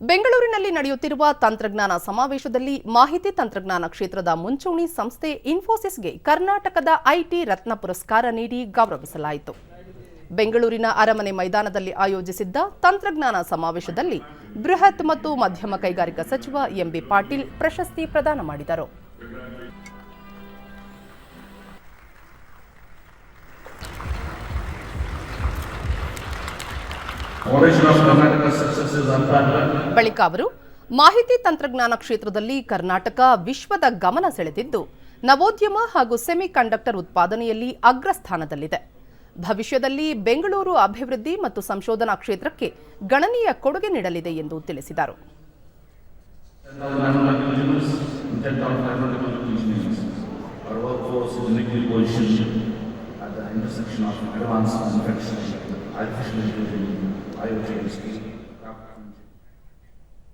ಬೆಂಗಳೂರಿನಲ್ಲಿ ನಡೆಯುತ್ತಿರುವ ತಂತ್ರಜ್ಞಾನ ಸಮಾವೇಶದಲ್ಲಿ ಮಾಹಿತಿ ತಂತ್ರಜ್ಞಾನ ಕ್ಷೇತ್ರದ ಮುಂಚೂಣಿ ಸಂಸ್ಥೆ ಇನ್ಫೋಸಿಸ್ಗೆ ಕರ್ನಾಟಕದ ಐಟಿ ರತ್ನ ಪುರಸ್ಕಾರ ನೀಡಿ ಗೌರವಿಸಲಾಯಿತು. ಬೆಂಗಳೂರಿನ ಅರಮನೆ ಮೈದಾನದಲ್ಲಿ ಆಯೋಜಿಸಿದ್ದ ತಂತ್ರಜ್ಞಾನ ಸಮಾವೇಶದಲ್ಲಿ ಬೃಹತ್ ಮತ್ತು ಮಧ್ಯಮ ಕೈಗಾರಿಕಾ ಸಚಿವ ಎಂಬಿ ಪಾಟೀಲ್ ಪ್ರಶಸ್ತಿ ಪ್ರದಾನ ಮಾಡಿದರು. ಬಳಿಕ ಅವರು ಮಾಹಿತಿ ತಂತ್ರಜ್ಞಾನ ಕ್ಷೇತ್ರದಲ್ಲಿ ಕರ್ನಾಟಕ ವಿಶ್ವದ ಗಮನ ಸೆಳೆದಿದ್ದು, ನವೋದ್ಯಮ ಹಾಗೂ ಸೆಮಿ ಕಂಡಕ್ಟರ್ ಉತ್ಪಾದನೆಯಲ್ಲಿ ಅಗ್ರಸ್ಥಾನದಲ್ಲಿದೆ. ಭವಿಷ್ಯದಲ್ಲಿ ಬೆಂಗಳೂರು ಅಭಿವೃದ್ಧಿ ಮತ್ತು ಸಂಶೋಧನಾ ಕ್ಷೇತ್ರಕ್ಕೆ ಗಣನೀಯ ಕೊಡುಗೆ ನೀಡಲಿದೆ ಎಂದು ತಿಳಿಸಿದರು. Amen.